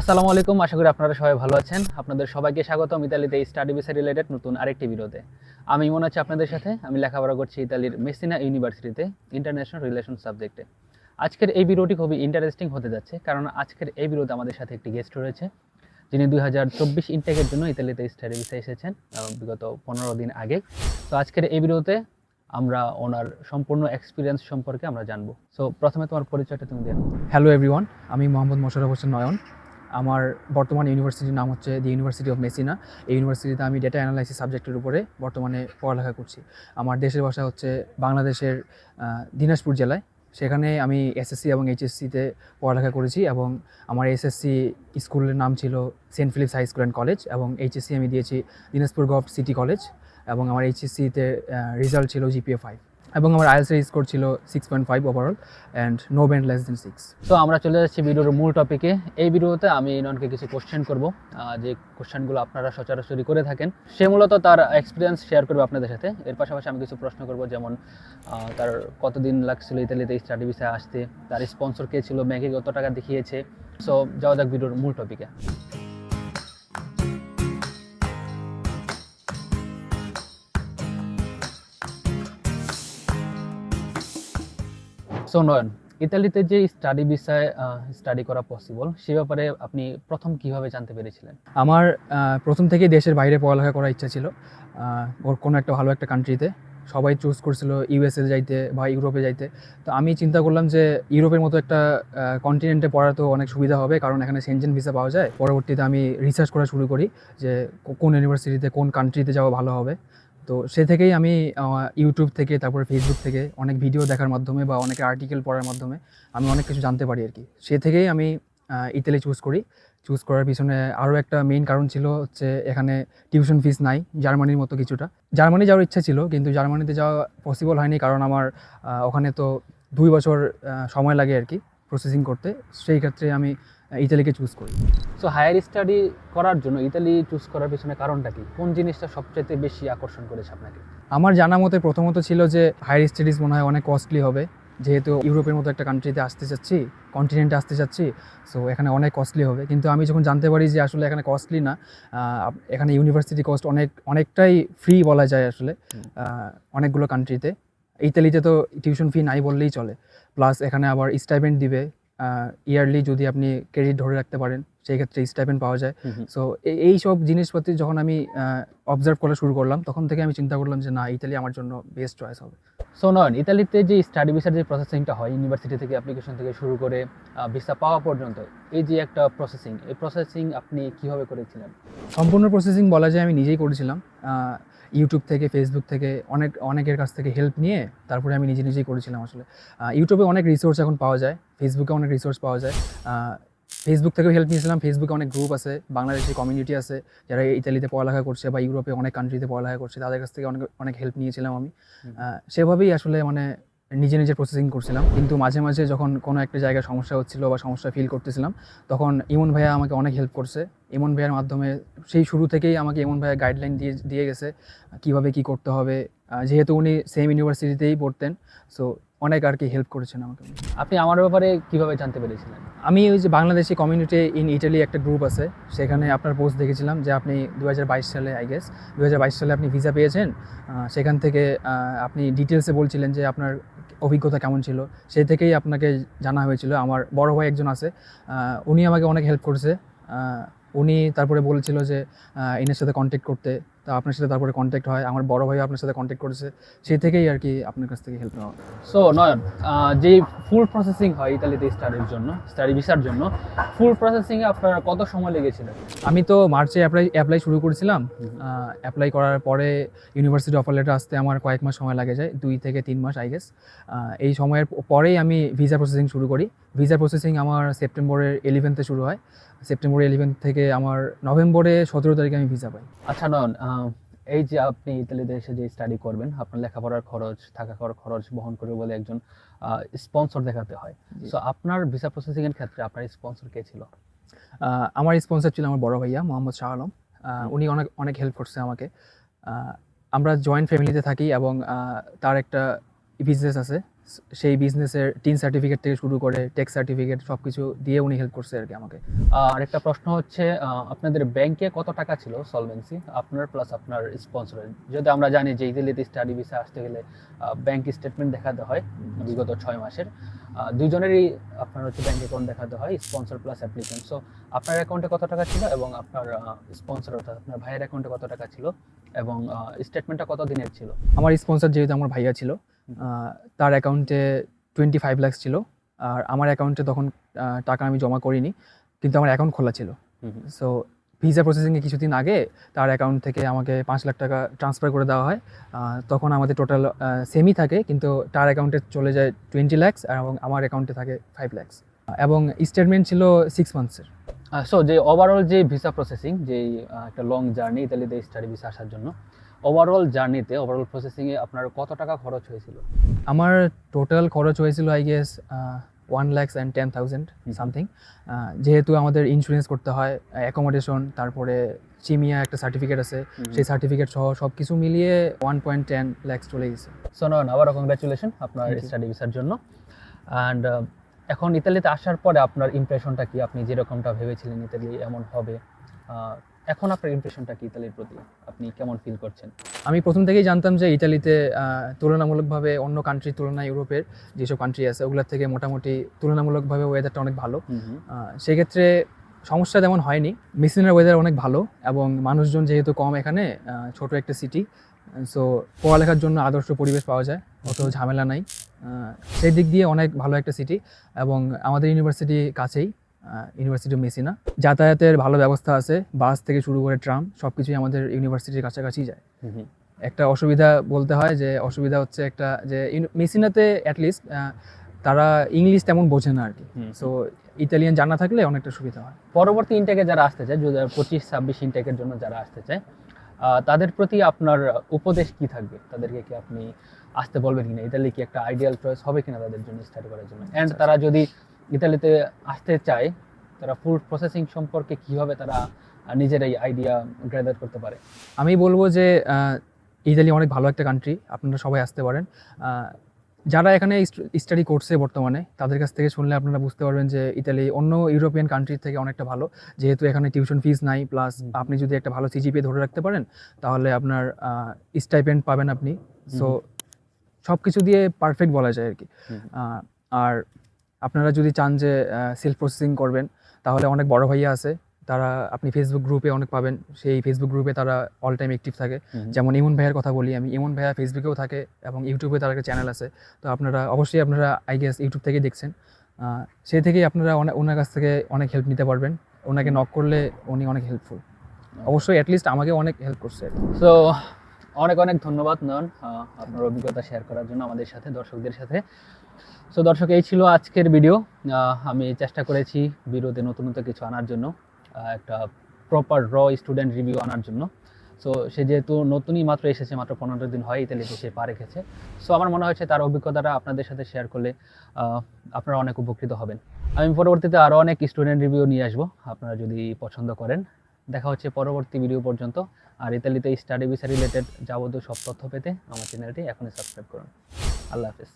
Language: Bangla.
আসসালামু আলাইকুম, আশা করি আপনারা সবাই ভালো আছেন। আপনাদের সবাইকে স্বাগতম ইতালিতে স্টাডি ভিসা রিলেটেড নতুন আরেকটি ভিডিওতে। আমি মনে আছি আপনাদের সাথে। আমি লেখাপড়া করছি ইতালির মেসিনা ইউনিভার্সিটিতে ইন্টারন্যাশনাল রিলেশন সাবজেক্টে আজকের এই ভিডিওটি খুবই ইন্টারেস্টিং হতে যাচ্ছে, কারণ আজকের এই ভিডিওতে আমাদের সাথে একটি গেস্ট রয়েছে, যিনি দুই হাজার চব্বিশ ইনটেকের জন্য ইতালিতে স্টাডি ভিসা এসেছেন বিগত পনেরো দিন আগে। তো আজকের এই ভিডিওতে আমরা ওনার সম্পূর্ণ এক্সপিরিয়েন্স সম্পর্কে আমরা জানব। সো প্রথমে তোমার পরিচয়টা তুমি দেন হ্যালো এভরিওয়ান আমি মোহাম্মদ মোশারফ হোসেন নয়ন। আমার বর্তমান ইউনিভার্সিটির নাম হচ্ছে দি ইউনিভার্সিটি অফ মেসিনা এই ইউনিভার্সিটিতে আমি ডেটা অ্যানালাইসিস সাবজেক্টের উপরে বর্তমানে পড়ালেখা করছি। আমার দেশের ভাষা হচ্ছে বাংলাদেশের দিনাজপুর জেলায়। সেখানে আমি এসএসসি এবং এইচএসসিতে পড়ালেখা করেছি এবং আমার এসএসসি স্কুলের নাম ছিল Saint Philips High School and College এবং এইচএসসি আমি দিয়েছি দিনাজপুর গভ সিটি কলেজ এবং আমার এইচএসসিতে রেজাল্ট ছিল জিপিএ ফাইভ এবং আমার আইএলসের স্কোর ছিল six point five overall and no band less than six তো আমরা চলে যাচ্ছি ভিডিওর মূল টপিকে এই ভিডিওতে আমি ইননকে কিছু কোশ্চেন করব যে কোশ্চেনগুলো আপনারা সচরাচরি করে থাকেন, সে মূলত তার এক্সপিরিয়েন্স শেয়ার করবে আপনাদের সাথে। এর পাশাপাশি আমি কিছু প্রশ্ন করব, যেমন তার কতদিন লাগছিল ইতালিতে স্টাডি ভিসায় আসতে, তার স্পন্সর কে ছিল ব্যাংকে কত টাকা দেখিয়েছে। সো যাওয়া যাক ভিডিওর মূল টপিকে সো নয়ন ইতালিতে যে স্টাডি ভিসায় স্টাডি করা পসিবল সে ব্যাপারে আপনি প্রথম কীভাবে জানতে পেরেছিলেন? আমার প্রথম থেকেই দেশের বাইরে পড়ালেখা করার ইচ্ছা ছিল। ওর কোনো একটা ভালো একটা কান্ট্রিতে সবাই চুজ করছিল ইউএসএ যাইতে বা ইউরোপে যাইতে। তো আমি চিন্তা করলাম যে ইউরোপের মতো একটা কন্টিনেন্টে পড়া তো অনেক সুবিধা হবে, কারণ এখানে সেনজেন ভিসা পাওয়া যায়। পরবর্তীতে আমি রিসার্চ করা শুরু করি যে কোন ইউনিভার্সিটিতে কোন কান্ট্রিতে যাওয়া ভালো হবে। তো সে থেকেই আমি ইউটিউব থেকে, তারপরে ফেসবুক থেকে অনেক ভিডিও দেখার মাধ্যমে বা অনেক আর্টিকেল পড়ার মাধ্যমে আমি অনেক কিছু জানতে পারি আর কি সে থেকেই আমি ইতালি চুজ করি। চুজ করার পিছনে আরও একটা মেইন কারণ ছিল হচ্ছে এখানে টিউশন ফিস নাই জার্মানির মতো কিছুটা। জার্মানি যাওয়ার ইচ্ছা ছিল, কিন্তু জার্মানিতে যাওয়া পসিবল হয়নি কারণ আমার ওখানে তো দুই বছর সময় লাগে আর কি প্রসেসিং করতে। সেই ক্ষেত্রে আমি ইতালিকে চুজ করি। সো হায়ার স্টাডি করার জন্য ইতালি চুজ করার পিছনে কারণটা কি? কোন জিনিসটা সবচেয়ে বেশি আকর্ষণ করেছে আপনাকে? আমার জানা মতে প্রথমত ছিল যে হায়ার স্টাডিজ মনে হয় অনেক কস্টলি হবে। যেহেতু ইউরোপের মতো একটা কান্ট্রিতে আসতে চাচ্ছি কন্টিনেন্টে আসতে চাচ্ছি সো এখানে অনেক কস্টলি হবে। কিন্তু আমি যখন জানতে পারি যে আসলে এখানে কস্টলি না এখানে ইউনিভার্সিটি কস্ট অনেক অনেকটাই ফ্রি বলা যায় আসলে অনেকগুলো কান্ট্রিতে ইতালিতে তো টিউশন ফি নাই বললেই চলে। প্লাস এখানে আবার স্টাইপেন্ড দিবে। ইয়ারলি যদি আপনি ক্রেডিট ধরে রাখতে পারেন সেই ক্ষেত্রে স্টাইপেন্ড পাওয়া যায়। সো এই সব জিনিসপত্র যখন আমি অবজার্ভ করা শুরু করলাম তখন থেকে আমি চিন্তা করলাম যে না ইতালি আমার জন্য বেস্ট চয়েস হবে। সো নয়ন ইতালিতে যে স্টাডি ভিসার যে প্রসেসিংটা হয় ইউনিভার্সিটি থেকে অ্যাপ্লিকেশন থেকে শুরু করে ভিসা পাওয়া পর্যন্ত এই যে একটা প্রসেসিং এই প্রসেসিং আপনি কীভাবে করেছিলেন? সম্পূর্ণ প্রসেসিং বলা যায় আমি নিজেই করেছিলাম। ইউটিউব থেকে ফেসবুক থেকে অনেক অনেকের কাছ থেকে হেল্প নিয়ে তারপরে আমি নিজে নিজেই করেছিলাম আসলে। ইউটিউবে অনেক রিসোর্স এখন পাওয়া যায়। ফেসবুকে অনেক রিসোর্স পাওয়া যায়। ফেসবুক থেকেও হেল্প নিয়েছিলাম। ফেসবুকে অনেক গ্রুপ আছে বাংলাদেশি কমিউনিটি আছে যারা ইতালিতে পড়ালেখা করছে বা ইউরোপে অনেক কান্ট্রিতে পড়ালেখা করছে তাদের কাছ থেকে অনেক অনেক হেল্প নিয়েছিলাম আমি। সেভাবেই আসলে মানে নিজে নিজে প্রসেসিং করছিলাম। কিন্তু মাঝে মাঝে যখন কোনো একটা জায়গায় সমস্যা হচ্ছিল বা সমস্যা ফিল করতেছিলাম তখন ইমন ভাইয়া আমাকে অনেক হেল্প করছে। ইমন ভাইয়ার মাধ্যমে সেই শুরু থেকেই আমাকে ইমন ভাইয়া গাইডলাইন দিয়ে দিয়ে গেছে কীভাবে কি করতে হবে। যেহেতু উনি সেম ইউনিভার্সিটিতেই পড়তেন সো অনেক আর কি হেল্প করেছেন আমাকে। আপনি আমার ব্যাপারে কীভাবে জানতে পেরেছিলেন? আমি ওই যে বাংলাদেশি কমিউনিটি ইন ইটালি একটা গ্রুপ আছে, সেখানে আপনার পোস্ট দেখেছিলাম যে আপনি দু হাজার বাইশ সালে আই গেস দু হাজার বাইশ সালে আপনি ভিসা পেয়েছেন। সেখান থেকে আপনি ডিটেলসে বলছিলেন যে আপনার অভিজ্ঞতা কেমন ছিল। সেই থেকেই আপনাকে জানা হয়েছিল। আমার বড় ভাই একজন আছে উনি আমাকে অনেক হেল্প করেছে। উনি তারপরে বলেছিল যে এনার সাথে কন্ট্যাক্ট করতে। তা আপনার সাথে তারপরে কন্ট্যাক্ট হয়। আমার বড় ভাই আপনার সাথে কন্ট্যাক্ট করেছে। সেই থেকেই আর কি আপনার কাছ থেকে হেল্প নেওয়া। সো নয়ন যে ফুল প্রসেসিং হয় ইতালিতে স্টাডির জন্য স্টাডি ভিসার জন্য ফুল প্রসেসিংয়ে আপনার কত সময় লেগেছিল? আমি তো মার্চে অ্যাপ্লাই অ্যাপ্লাই শুরু করেছিলাম। অ্যাপ্লাই করার পরে ইউনিভার্সিটি অফার লেটার আসতে আমার কয়েক মাস সময় লাগে যায় দুই থেকে তিন মাস আই গেস এই সময়ের পরেই আমি ভিসা প্রসেসিং শুরু করি। ভিসা প্রসেসিং আমার সেপ্টেম্বরের ইলেভেন্থে শুরু হয়। সেপ্টেম্বরের ইলেভেন্থ থেকে আমার নভেম্বরে সতেরো তারিখে আমি ভিসা পাই। আচ্ছা নয়ন এই যে আপনি ইতালিতে এসে যে স্টাডি করবেন আপনার লেখাপড়ার খরচ থাকা খাওয়ার খরচ বহন করবে বলে একজন স্পন্সর দেখাতে হয়। সো আপনার ভিসা প্রসেসিং এর ক্ষেত্রে আপনার স্পন্সর কে ছিল? আমার স্পন্সর ছিল আমার বড় ভাইয়া মোহাম্মদ শাহ আলম। উনি অনেক অনেক হেল্প করছে আমাকে। আমরা জয়েন্ট ফ্যামিলিতে থাকি এবং তার একটা বিজনেস আছে। সেই বিজনেসের টিন সার্টিফিকেট থেকে শুরু করে টেক্স সার্টিফিকেট সব কিছু দিয়ে উনি হেল্প করছে আর কি আমাকে। আর একটা প্রশ্ন হচ্ছে আপনাদের ব্যাংকে কত টাকা ছিল সলভেন্সি আপনার প্লাস আপনার স্পন্সরের যদি আমরা জানি যে ইতালিতে স্টাডি ভিসা আসতে গেলে ব্যাংক স্টেটমেন্ট দেখাতে হয় বিগত ছয় মাসের আহ, দুইজনেরই আপনার হচ্ছে ব্যাংক অ্যাকাউন্ট দেখাতে হয় স্পন্সর প্লাস অ্যাপ্লিকেন্ট সো আপনার অ্যাকাউন্টে কত টাকা ছিল এবং আপনার স্পন্সর অর্থাৎ আপনার ভাইয়ের অ্যাকাউন্টে কত টাকা ছিল? এবং স্টেটমেন্টটা কত দিনের ছিল? আমার স্পন্সর যেহেতু আমার ভাইয়া ছিল তার অ্যাকাউন্টে টোয়েন্টি ফাইভ লাক্স ছিল আর আমার অ্যাকাউন্টে তখন টাকা আমি জমা করিনি কিন্তু আমার অ্যাকাউন্ট খোলা ছিল। সো ভিসা প্রসেসিংয়ে কিছুদিন আগে তার অ্যাকাউন্ট থেকে আমাকে পাঁচ লাখ টাকা ট্রান্সফার করে দেওয়া হয়। তখন আমাদের টোটাল সেমই থাকে কিন্তু তার অ্যাকাউন্টে চলে যায় টোয়েন্টি ল্যাক্স এবং আমার অ্যাকাউন্টে থাকে ফাইভ ল্যাক্স এবং স্টেটমেন্ট ছিল সিক্স মান্থসের সো যে ওভারঅল যে ভিসা প্রসেসিং যে একটা লং জার্নি ইতালিতে স্টাডি ভিসা আসার জন্য ওভারঅল জার্নিতে ওভারঅল প্রসেসিংয়ে আপনার কত টাকা খরচ হয়েছিল? আমার টোটাল খরচ হয়েছিল I guess one lakhs and ten thousand something যেহেতু আমাদের ইন্স্যুরেন্স করতে হয় অ্যাকোমোডেশন তারপরে চিমিয়া একটা সার্টিফিকেট আছে সেই সার্টিফিকেট সহ সব কিছু মিলিয়ে ওয়ান পয়েন্ট টেন ল্যাক্স চলে গেছে। সো নয়ন আবারও কংগ্রাচুলেশন আপনার স্টাডি ভিসার জন্য। অ্যান্ড এখন ইতালিতে আসার পরে আপনার ইমপ্রেশনটা কি? আপনি যেরকমটা ভেবেছিলেন ইতালি এমন হবে এখন আপনার ইমপ্রেশনটা কি ইতালির প্রতি? আপনি কেমন ফিল করছেন? আমি প্রথম থেকেই জানতাম যে ইতালিতে তুলনামূলকভাবে অন্য কান্ট্রির তুলনায় ইউরোপের যেসব কান্ট্রি আছে ওগুলোর থেকে মোটামুটি তুলনামূলকভাবে ওয়েদারটা অনেক ভালো। সেক্ষেত্রে সমস্যা তেমন হয়নি। মিসিনের ওয়েদার অনেক ভালো এবং মানুষজন যেহেতু কম এখানে ছোট একটা সিটি সো পড়ালেখার জন্য আদর্শ পরিবেশ পাওয়া যায় অত ঝামেলা নাই। সেই দিক দিয়ে অনেক ভালো একটা সিটি এবং আমাদের ইউনিভার্সিটি কাছেই ইউনিভার্সিটি অফ মেসিনা যাতায়াতের ভালো ব্যবস্থা আছে বাস থেকে শুরু করে ট্রাম সব কিছুই আমাদের ইউনিভার্সিটির কাছাকাছি যায়। একটা অসুবিধা বলতে হয় যে অসুবিধা হচ্ছে একটা যে মেসিনাতে অ্যাটলিস্ট তারা ইংলিশ তেমন বোঝে না আর কি সো ইতালিয়ান জানা থাকলে অনেকটা সুবিধা হয়। পরবর্তী ইনটেকে যারা আসতে চায় দু হাজার পঁচিশ ছাব্বিশ ইনটেকের জন্য যারা আসতে চায় তাদের প্রতি আপনার উপদেশ কি থাকবে? তাদেরকে কি আপনি আসতে বলবেন কিনা ইতালি কি একটা আইডিয়াল চয়েস হবে কিনা তাদের জন্য স্টাডি করার জন্য? অ্যান্ড আচ্ছা, তারা যদি ইতালিতে আসতে চায় তারা ফুড প্রসেসিং সম্পর্কে কীভাবে তারা নিজেরাই আইডিয়া গ্যাদার করতে পারে? আমি বলব যে ইতালি অনেক ভালো একটা কান্ট্রি আপনারা সবাই আসতে পারেন। যারা এখানে স্টাডি করছে বর্তমানে তাদের কাছ থেকে শুনলে আপনারা বুঝতে পারবেন যে ইতালি অন্য ইউরোপিয়ান কান্ট্রির থেকে অনেকটা ভালো। যেহেতু এখানে টিউশন ফিস নাই প্লাস আপনি যদি একটা ভালো সিজিপি ধরে রাখতে পারেন তাহলে আপনার স্টাইপেন্ড পাবেন আপনি। সো সব কিছু দিয়ে পারফেক্ট বলা যায় আর কি আর আপনারা যদি চান যে সেলফ প্রসেসিং করবেন তাহলে অনেক বড় ভাইয়া আছে। তারা আপনি ফেসবুক গ্রুপে অনেক পাবেন। সেই ফেসবুক গ্রুপে তারা অল টাইম অ্যাক্টিভ থাকে। যেমন ইমন ভাইয়ের কথা বলি আমি। ইমন ভাইয়া ফেসবুকেও থাকে এবং ইউটিউবে তার একটা চ্যানেল আছে। তো আপনারা অবশ্যই আপনারা আই গেস ইউটিউব থেকেই দেখছেন। সেই থেকেই আপনারা অনেক ওনার কাছ থেকে অনেক হেল্প নিতে পারবেন। ওনাকে নক করলে উনি অনেক হেল্পফুল অবশ্যই অ্যাটলিস্ট আমাকে অনেক হেল্প করছে। সো অনেক অনেক ধন্যবাদ, নয়ন আপনার অভিজ্ঞতা শেয়ার করার জন্য আমাদের সাথে, দর্শকদের সাথে। সো দর্শক, এই ছিল আজকের ভিডিও আমি চেষ্টা করেছি বিরোধে নতুন নতুন কিছু আনার জন্য একটা প্রপার র স্টুডেন্ট রিভিউ আনার জন্য। সো সে যেহেতু নতুনই মাত্র এসেছে, মাত্র পনেরো দিন হয়, ইতালিতে সে পা রেখেছে। সো আমার মনে হয়েছে তার অভিজ্ঞতাটা আপনাদের সাথে শেয়ার করলে আপনারা অনেক উপকৃত হবেন। আমি পরবর্তীতে আরও অনেক স্টুডেন্ট রিভিউ নিয়ে আসব। আপনারা যদি পছন্দ করেন দেখা হচ্ছে পরবর্তী ভিডিও পর্যন্ত। আর ইতালিতে স্টাডি ভিসা রিলেটেড যাবতীয় সব তথ্য পেতে আমার চ্যানেলটি এখনই সাবস্ক্রাইব করুন। আল্লাহ হাফিজ।